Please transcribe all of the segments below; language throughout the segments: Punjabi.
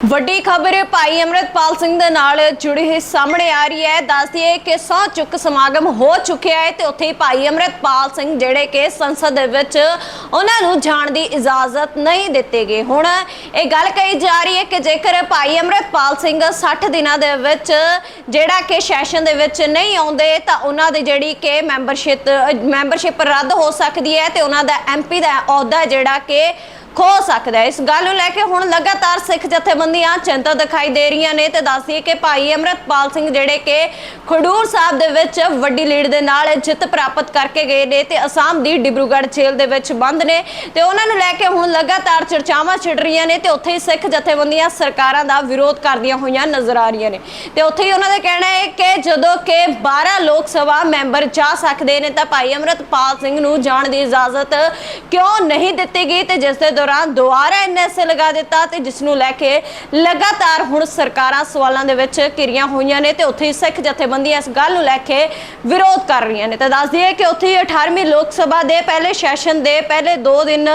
ਵੱਡੀ ਖਬਰ ਭਾਈ ਅਮਰਤਪਾਲ ਸਿੰਘ ਦੇ ਨਾਲ ਜੁੜੀ ਹੋਈ ਸਾਹਮਣੇ ਆ ਰਹੀ ਹੈ। ਦੱਸਦੀ ਹੈ ਕਿ ਸੌ ਚੁੱਕ ਸਮਾਗਮ ਹੋ ਚੁੱਕਿਆ ਹੈ ਤੇ ਉੱਥੇ ਭਾਈ ਅਮਰਤਪਾਲ ਸਿੰਘ ਜਿਹੜੇ ਕਿ ਸੰਸਦ ਦੇ ਵਿੱਚ ਉਹਨਾਂ ਨੂੰ ਜਾਣ ਦੀ ਇਜਾਜ਼ਤ ਨਹੀਂ ਦਿੱਤੀ ਗਈ ਹੁਣ ਇਹ ਗੱਲ ਕਹੀ ਜਾ ਰਹੀ ਹੈ ਕਿ ਜੇਕਰ ਭਾਈ ਅਮਰਤਪਾਲ ਸਿੰਘ 60 ਦਿਨਾਂ ਦੇ ਵਿੱਚ ਜਿਹੜਾ ਕਿ ਸੈਸ਼ਨ ਦੇ ਵਿੱਚ ਨਹੀਂ ਆਉਂਦੇ, ਤਾਂ ਉਹਨਾਂ ਦੀ ਜਿਹੜੀ ਕਿ ਮੈਂਬਰਸ਼ਿਪ ਮੈਂਬਰਸ਼ਿਪ ਰੱਦ ਹੋ ਸਕਦੀ ਹੈ ਤੇ ਉਹਨਾਂ ਦਾ ਐਮਪੀ ਦਾ ਅਹੁਦਾ ਜਿਹੜਾ ਕਿ ਖੋ ਸਕਦਾ ਹੈ। ਇਸ ਗੱਲ ਨੂੰ ਲੈ ਕੇ ਹੁਣ ਲਗਾਤਾਰ ਸਿੱਖ ਜਥੇਬੰਦੀਆਂ ਚਿੰਤਾ ਦਿਖਾਈ ਦੇ ਰਹੀਆਂ ਨੇ ਤੇ ਦੱਸਦੀ ਕਿ ਭਾਈ ਅਮਰਤਪਾਲ ਸਿੰਘ ਜਿਹੜੇ ਕਿ ਖਡੂਰ ਸਾਹਿਬ ਦੇ ਵਿੱਚ ਵੱਡੀ ਲੀਡ ਦੇ ਨਾਲ ਜਿੱਤ ਪ੍ਰਾਪਤ ਕਰਕੇ ਗਏ ਨੇ ਤੇ ਅਸਾਮ ਦੀ ਡਿਬਰੂਗੜ੍ਹ ਜੇਲ੍ਹ ਦੇ ਵਿੱਚ ਬੰਦ ਨੇ ਤੇ ਉਹਨਾਂ ਨੂੰ ਲੈ ਕੇ ਹੁਣ ਲਗਾਤਾਰ ਚਰਚਾਵਾਂ ਛਿੜ ਰਹੀਆਂ ਨੇ ਤੇ ਉੱਥੇ ਹੀ ਸਿੱਖ ਜਥੇਬੰਦੀਆਂ ਸਰਕਾਰਾਂ ਦਾ ਵਿਰੋਧ ਕਰਦੀਆਂ ਹੋਈਆਂ ਨਜ਼ਰ ਆ ਰਹੀਆਂ ਨੇ। ਤੇ ਉੱਥੇ ਹੀ ਉਹਨਾਂ ਦਾ ਕਹਿਣਾ ਹੈ ਕਿ ਜਦੋਂ ਕਿ 12 ਲੋਕ ਸਭਾ ਮੈਂਬਰ ਜਾ ਸਕਦੇ ਨੇ ਤਾਂ ਭਾਈ ਅਮਰਤਪਾਲ ਸਿੰਘ ਨੂੰ ਜਾਣ ਦੀ ਇਜਾਜ਼ਤ ਕਿਉਂ ਨਹੀਂ ਦਿੱਤੀ ਗਈ ਤੇ ਜਿਸ ਦੇ ਦੌਰਾਨ ਦੁਬਾਰਾ ਐਨਐਸਏ ਲਗਾ ਦਿੱਤਾ ਤੇ ਜਿਸ ਨੂੰ ਲੈ ਕੇ ਲਗਾਤਾਰ ਹੁਣ ਸਰਕਾਰਾਂ ਸਵਾਲਾਂ ਦੇ ਵਿੱਚ ਘਿਰੀਆਂ ਹੋਈਆਂ ਨੇ ਤੇ ਉੱਥੇ ਸਿੱਖ ਜਥੇਬੰਦੀਆਂ ਇਸ ਗੱਲ ਨੂੰ ਲੈ ਕੇ ਵਿਰੋਧ ਕਰ ਰਹੀਆਂ ਨੇ। ਤਾਂ ਦੱਸ ਦਈਏ ਕਿ ਉੱਥੇ 18ਵੀਂ ਲੋਕ ਸਭਾ ਦੇ ਪਹਿਲੇ ਸੈਸ਼ਨ ਦੇ ਪਹਿਲੇ 2 ਦਿਨ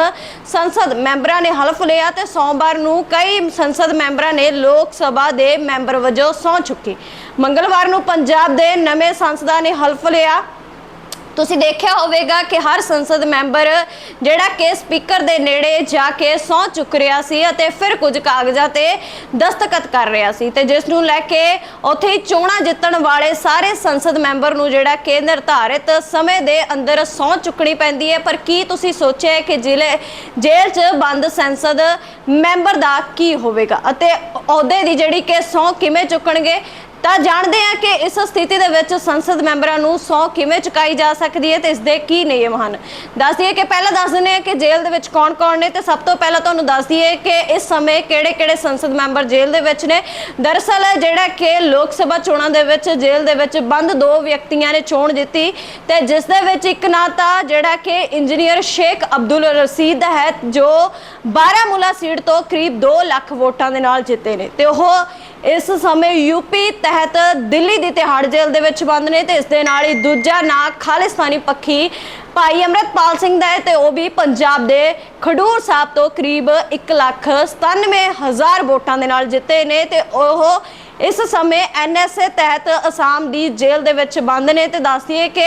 ਸੰਸਦ ਮੈਂਬਰਾਂ ਨੇ ਹਲਫ ਲਿਆ ਤੇ ਸੋਮਵਾਰ ਨੂੰ ਕਈ ਸੰਸਦ ਮੈਂਬਰਾਂ ਨੇ ਲੋਕ ਸਭਾ ਦੇ ਮੈਂਬਰ ਵਜੋਂ ਸਹੁੰ ਚੁੱਕੀ। ਮੰਗਲਵਾਰ ਨੂੰ ਪੰਜਾਬ ਦੇ ਨਵੇਂ ਸੰਸਦਾਂ ਨੇ ਹਲਫ ਲਿਆ। ਤੁਸੀਂ ਦੇਖਿਆ ਹੋਵੇਗਾ ਕਿ ਹਰ ਸੰਸਦ ਮੈਂਬਰ ਜਿਹੜਾ ਕਿ ਸਪੀਕਰ ਦੇ ਨੇੜੇ ਜਾ ਕੇ ਸਹੁੰ ਚੁੱਕ ਰਿਹਾ ਸੀ ਅਤੇ ਫਿਰ ਕੁਝ ਕਾਗਜ਼ਾਂ ਤੇ ਦਸਤਖਤ ਕਰ ਰਿਹਾ ਸੀ ਤੇ ਜਿਸ ਨੂੰ ਲੈ ਕੇ ਉੱਥੇ ਹੀ ਚੋਣਾਂ ਜਿੱਤਣ ਵਾਲੇ ਸਾਰੇ ਸੰਸਦ ਮੈਂਬਰ ਨੂੰ ਜਿਹੜਾ ਕਿ ਨਿਰਧਾਰਿਤ ਸਮੇਂ ਦੇ ਅੰਦਰ ਸਹੁੰ ਚੁੱਕਣੀ ਪੈਂਦੀ ਹੈ। ਪਰ ਕੀ ਤੁਸੀਂ ਸੋਚਿਆ ਕਿ ਜ਼ਿਲ੍ਹੇ, ਜੇਲ੍ਹ 'ਚ ਬੰਦ ਸੰਸਦ ਮੈਂਬਰ ਦਾ ਕੀ ਹੋਵੇਗਾ? ਅਤੇ ਅਹੁਦੇ ਦੀ ਜਿਹੜੀ ਕਿ ਸਹੁੰ ਕਿਵੇਂ ਚੁੱਕਣਗੇ? ਤਾਂ ਜਾਣਦੇ ਹਾਂ ਕਿ ਇਸ ਸਥਿਤੀ ਦੇ ਵਿੱਚ ਸੰਸਦ ਮੈਂਬਰਾਂ ਨੂੰ ਸੌ ਕਿਵੇਂ ਚੁਕਾਈ ਜਾ ਸਕਦੀ ਹੈ ਤੇ ਇਸ ਦੇ ਕੀ ਨਿਯਮ ਹਨ। ਦੱਸ ਦਈਏ ਕਿ ਪਹਿਲਾਂ ਦੱਸ ਦਿੰਦੇ ਹਾਂ ਕਿ ਜੇਲ੍ਹ ਦੇ ਵਿੱਚ ਕੌਣ-ਕੌਣ ਨੇ ਤੇ ਸਭ ਤੋਂ ਪਹਿਲਾਂ ਤੁਹਾਨੂੰ ਦੱਸ ਦਈਏ ਕਿ ਇਸ ਸਮੇਂ ਕਿਹੜੇ-ਕਿਹੜੇ ਸੰਸਦ ਮੈਂਬਰ ਜੇਲ੍ਹ ਦੇ ਵਿੱਚ ਨੇ। ਦਰਅਸਲ ਜਿਹੜਾ ਕਿ ਲੋਕ ਸਭਾ ਚੋਣਾਂ ਦੇ ਵਿੱਚ ਜੇਲ੍ਹ ਦੇ ਵਿੱਚ ਬੰਦ ਦੋ ਵਿਅਕਤੀਆਂ ਨੇ ਚੋਣ ਜਿੱਤੀ ਤੇ ਜਿਸ ਦੇ ਵਿੱਚ ਇੱਕ ਨਾਂ ਤਾਂ ਜਿਹੜਾ ਕਿ ਇੰਜੀਨੀਅਰ ਸ਼ੇਖ ਅਬਦੁਲ ਰਸੀਦ ਹੈ, ਜੋ ਬਾਰਾਮੂਲਾ ਸੀਟ ਤੋਂ ਕਰੀਬ 2 ਲੱਖ ਵੋਟਾਂ ਦੇ ਨਾਲ ਜਿੱਤੇ ਨੇ। ਤੇ ਉਹ ਇਸ ਸਮੇਂ ਯੂਪੀ ਤਹਿਤ ਦਿੱਲੀ ਦੀ ਤਿਹਾੜ ਜੇਲ੍ਹ ਦੇ ਵਿੱਚ ਬੰਦ ਨੇ ਤੇ ਇਸ ਦੇ ਨਾਲ ਹੀ ਦੂਜਾ ਨਾਂ ਖਾਲਿਸਤਾਨੀ ਪੱਖੀ ਭਾਈ ਅਮਰਤਪਾਲ ਸਿੰਘ ਦਾ ਹੈ ਤੇ ਉਹ ਵੀ ਪੰਜਾਬ ਦੇ ਖਡੂਰ ਸਾਹਿਬ ਤੋਂ ਕਰੀਬ 197000 ਵੋਟਾਂ ਦੇ ਨਾਲ ਜਿੱਤੇ ਨੇ ਤੇ ਉਹ ਇਸ ਸਮੇਂ ਐਨਐਸਏ ਤਹਿਤ ਅਸਾਮ ਦੀ ਜੇਲ੍ਹ ਦੇ ਵਿੱਚ ਬੰਦ ਨੇ ਤੇ ਦੱਸਦੀਏ ਕਿ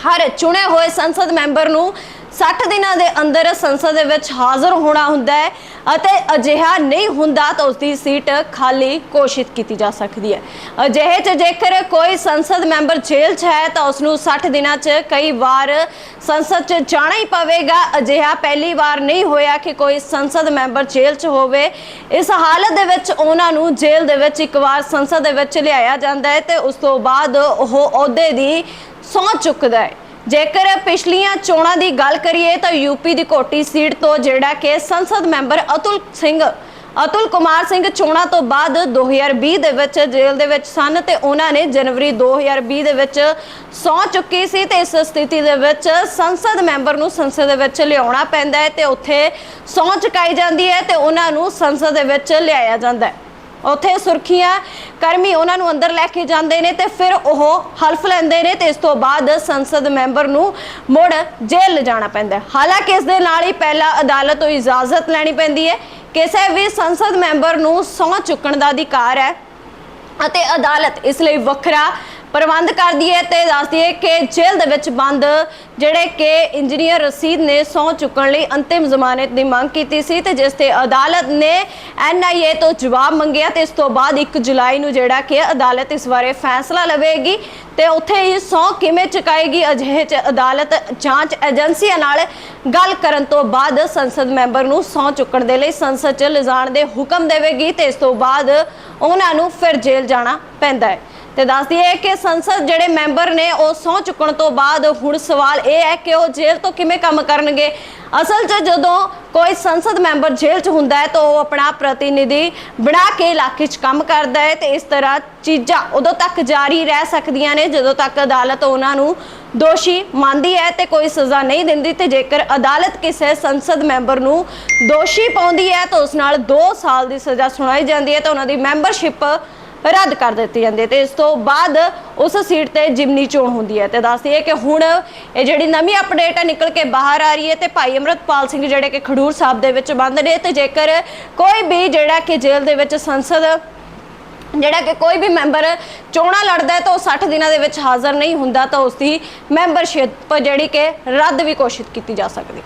ਹਰ ਚੁਣੇ ਹੋਏ ਸੰਸਦ ਮੈਂਬਰ ਨੂੰ 60 ਦਿਨਾਂ ਦੇ ਅੰਦਰ ਸੰਸਦ ਦੇ ਵਿੱਚ ਹਾਜ਼ਰ ਹੋਣਾ ਹੁੰਦਾ ਹੈ ਅਤੇ ਅਜਿਹਾ ਨਹੀਂ ਹੁੰਦਾ ਤਾਂ ਉਸ ਦੀ ਸੀਟ ਖਾਲੀ ਘੋਸ਼ਿਤ ਕੀਤੀ ਜਾ ਸਕਦੀ ਹੈ। ਅਜਿਹੇ 'ਚ ਜੇਕਰ ਕੋਈ ਸੰਸਦ ਮੈਂਬਰ ਜੇਲ੍ਹ 'ਚ ਹੈ ਤਾਂ ਉਸ ਨੂੰ 60 ਦਿਨਾਂ 'ਚ ਕਈ ਵਾਰ ਸੰਸਦ 'ਚ ਜਾਣਾ ਹੀ ਪਵੇਗਾ। ਅਜਿਹਾ ਪਹਿਲੀ ਵਾਰ ਨਹੀਂ ਹੋਇਆ ਕਿ ਕੋਈ ਸੰਸਦ ਮੈਂਬਰ ਜੇਲ੍ਹ 'ਚ ਹੋਵੇ। ਇਸ ਹਾਲਤ ਦੇ ਵਿੱਚ ਉਹਨਾਂ ਨੂੰ ਜੇਲ੍ਹ ਦੇ ਵਿੱਚ ਇੱਕ ਵਾਰ ਸੰਸਦ ਦੇ ਵਿੱਚ ਲਿਆਇਆ ਜਾਂਦਾ ਹੈ ਤੇ ਉਸ ਤੋਂ ਬਾਅਦ ਉਹ ਅਹੁਦੇ ਦੀ ਸਹੁੰ ਚੁੱਕਦਾ ਹੈ। ਜੇਕਰ ਪਿਛਲੀਆਂ ਚੋਣਾਂ ਦੀ ਗੱਲ ਕਰੀਏ ਤਾਂ ਯੂਪੀ ਦੀ ਕੋਟੀ ਸੀਟ ਤੋਂ ਜਿਹੜਾ ਕਿ ਸੰਸਦ ਮੈਂਬਰ ਅਤੁਲ ਸਿੰਘ, ਅਤੁਲ ਕੁਮਾਰ ਸਿੰਘ ਚੋਣਾਂ ਤੋਂ ਬਾਅਦ 2020 ਦੇ ਵਿੱਚ ਜੇਲ੍ਹ ਦੇ ਵਿੱਚ ਸਨ ਤੇ ਉਹਨਾਂ ਨੇ ਜਨਵਰੀ 2020 ਦੇ ਵਿੱਚ ਸਹੁੰ ਚੁੱਕੀ ਸੀ ਤੇ ਇਸ ਸਥਿਤੀ ਦੇ ਵਿੱਚ ਸੰਸਦ ਮੈਂਬਰ ਨੂੰ ਸੰਸਦ ਦੇ ਵਿੱਚ ਲਿਆਉਣਾ ਪੈਂਦਾ ਹੈ ਤੇ ਉੱਥੇ ਸਹੁੰ ਚੁਕਾਈ ਜਾਂਦੀ ਹੈ ਤੇ ਉਹਨਾਂ ਨੂੰ ਸੰਸਦ ਦੇ ਵਿੱਚ ਲਿਆਇਆ ਜਾਂਦਾ ਹੈ। ਉੱਥੇ ਸੁਰਖੀਆਂ ਕਰਮੀ ਉਹਨਾਂ ਨੂੰ ਅੰਦਰ ਲੈ ਕੇ ਜਾਂਦੇ ਨੇ ਤੇ ਫਿਰ ਉਹ ਹਲਫ ਲੈਂਦੇ ਨੇ ਤੇ ਇਸ ਤੋਂ ਬਾਅਦ ਸੰਸਦ ਮੈਂਬਰ ਨੂੰ ਮੁੜ ਜੇਲ੍ਹ ਲਿਜਾਣਾ ਪੈਂਦਾ ਹਾਲਾਂਕਿ ਇਸ ਦੇ ਨਾਲ ਹੀ ਪਹਿਲਾਂ ਅਦਾਲਤ ਤੋਂ ਇਜਾਜ਼ਤ ਲੈਣੀ ਪੈਂਦੀ ਹੈ। ਕਿਸੇ ਵੀ ਸੰਸਦ ਮੈਂਬਰ ਨੂੰ ਸਹੁੰ ਚੁੱਕਣ ਦਾ ਅਧਿਕਾਰ ਹੈ ਅਤੇ ਅਦਾਲਤ ਇਸ ਲਈ ਵੱਖਰਾ ਪ੍ਰਬੰਧ ਕਰਦੀ ਹੈ ਤੇ ਦੱਸਦੀ ਹੈ ਕਿ ਜੇਲ੍ਹ ਦੇ ਵਿੱਚ ਬੰਦ ਜਿਹੜੇ ਕਿ ਇੰਜੀਨੀਅਰ ਰਸੀਦ ਨੇ ਸਹੁੰ ਚੁੱਕਣ ਲਈ ਅੰਤਿਮ ਜ਼ਮਾਨਤ ਦੀ ਮੰਗ ਕੀਤੀ ਸੀ ਤੇ ਜਿਸ ਤੇ ਅਦਾਲਤ ਨੇ ਐਨਆਈਏ ਤੋਂ ਜਵਾਬ ਮੰਗਿਆ ਤੇ ਇਸ ਤੋਂ ਬਾਅਦ 1 ਜੁਲਾਈ ਨੂੰ ਜਿਹੜਾ ਕਿ ਅਦਾਲਤ ਇਸ ਬਾਰੇ ਫੈਸਲਾ ਲਵੇਗੀ ਤੇ ਉੱਥੇ ਹੀ ਸਹੁੰ ਕਿਵੇਂ ਚੁਕਾਏਗੀ ਅਜਿਹੇ ਚ ਅਦਾਲਤ ਜਾਂਚ ਏਜੰਸੀਆਂ ਨਾਲ ਗੱਲ ਕਰਨ ਤੋਂ ਬਾਅਦ ਸੰਸਦ ਮੈਂਬਰ ਨੂੰ ਸਹੁੰ ਚੁੱਕਣ ਦੇ ਲਈ ਸੰਸਦ ਚ ਲਿਜਾਣ ਦੇ ਹੁਕਮ ਦੇਵੇਗੀ ਤੇ ਇਸ ਤੋਂ ਬਾਅਦ ਉਹਨਾਂ ਨੂੰ ਫਿਰ ਜੇਲ੍ਹ ਜਾਣਾ ਪੈਂਦਾ ਹੈ। ਤੇ ਦੱਸਦੀ ਹੈ ਕਿ ਸੰਸਦ ਜਿਹੜੇ ਮੈਂਬਰ ਨੇ ਉਹ ਸਹੁੰ ਚੁੱਕਣ ਤੋਂ ਬਾਅਦ ਹੁਣ ਸਵਾਲ ਇਹ ਹੈ ਕਿ ਉਹ ਜੇਲ੍ਹ ਤੋਂ ਕਿਵੇਂ ਕੰਮ ਕਰਨਗੇ। ਅਸਲ 'ਚ ਜਦੋਂ ਕੋਈ ਸੰਸਦ ਮੈਂਬਰ ਜੇਲ੍ਹ 'ਚ ਹੁੰਦਾ ਹੈ ਤਾਂ ਉਹ ਆਪਣਾ ਪ੍ਰਤੀਨਿਧੀ ਬਣਾ ਕੇ ਇਲਾਕੇ 'ਚ ਕੰਮ ਕਰਦਾ ਹੈ ਤੇ ਇਸ ਤਰ੍ਹਾਂ ਚੀਜ਼ਾਂ ਉਦੋਂ ਤੱਕ ਜਾਰੀ ਰਹਿ ਸਕਦੀਆਂ ਨੇ ਜਦੋਂ ਤੱਕ ਅਦਾਲਤ ਉਹਨਾਂ ਨੂੰ ਦੋਸ਼ੀ ਮੰਨਦੀ ਹੈ ਤੇ ਕੋਈ ਸਜ਼ਾ ਨਹੀਂ ਦਿੰਦੀ ਤੇ ਜੇਕਰ ਅਦਾਲਤ ਕਿਸੇ ਸੰਸਦ ਮੈਂਬਰ ਨੂੰ ਦੋਸ਼ੀ ਪਾਉਂਦੀ ਹੈ ਤਾਂ ਉਸ ਨਾਲ 2 ਸਾਲ ਦੀ ਸਜ਼ਾ ਸੁਣਾਈ ਜਾਂਦੀ ਹੈ ਤਾਂ ਉਹਨਾਂ ਦੀ ਮੈਂਬਰਸ਼ਿਪ ਰੱਦ ਕਰ ਦਿੱਤੀ ਜਾਂਦੀ ਹੈ ਤੇ ਇਸ ਤੋਂ ਬਾਅਦ ਉਸ ਸੀਟ ਤੇ ਜਿਮਨੀ ਚੋਣ ਹੁੰਦੀ ਹੈ ਤੇ ਦੱਸਦੀ ਹੈ ਕਿ ਹੁਣ ਇਹ ਜਿਹੜੀ ਨਵੀਂ ਅਪਡੇਟ ਹੈ, ਨਿਕਲ ਕੇ ਬਾਹਰ ਆ ਰਹੀ ਹੈ ਤੇ ਭਾਈ ਅਮਰਤਪਾਲ ਸਿੰਘ ਜਿਹੜੇ ਕਿ ਖਡੂਰ ਸਾਹਿਬ ਦੇ ਵਿੱਚ ਬੰਦ ਨੇ ਤੇ ਜੇਕਰ ਕੋਈ ਵੀ ਜਿਹੜਾ ਕਿ ਜੇਲ੍ਹ ਦੇ ਵਿੱਚ ਸੰਸਦ, ਜਿਹੜਾ ਕਿ ਕੋਈ ਵੀ ਮੈਂਬਰ ਚੋਣਾਂ ਲੜਦਾ ਹੈ ਤਾਂ ਉਹ 60 ਦਿਨਾਂ ਦੇ ਵਿੱਚ ਹਾਜ਼ਰ ਨਹੀਂ ਹੁੰਦਾ ਤਾਂ ਉਸ ਦੀ ਮੈਂਬਰਸ਼ਿਪ ਜਿਹੜੀ ਕਿ ਰੱਦ ਵੀ ਘੋਸ਼ਿਤ ਕੀਤੀ ਜਾ ਸਕਦੀ ਹੈ।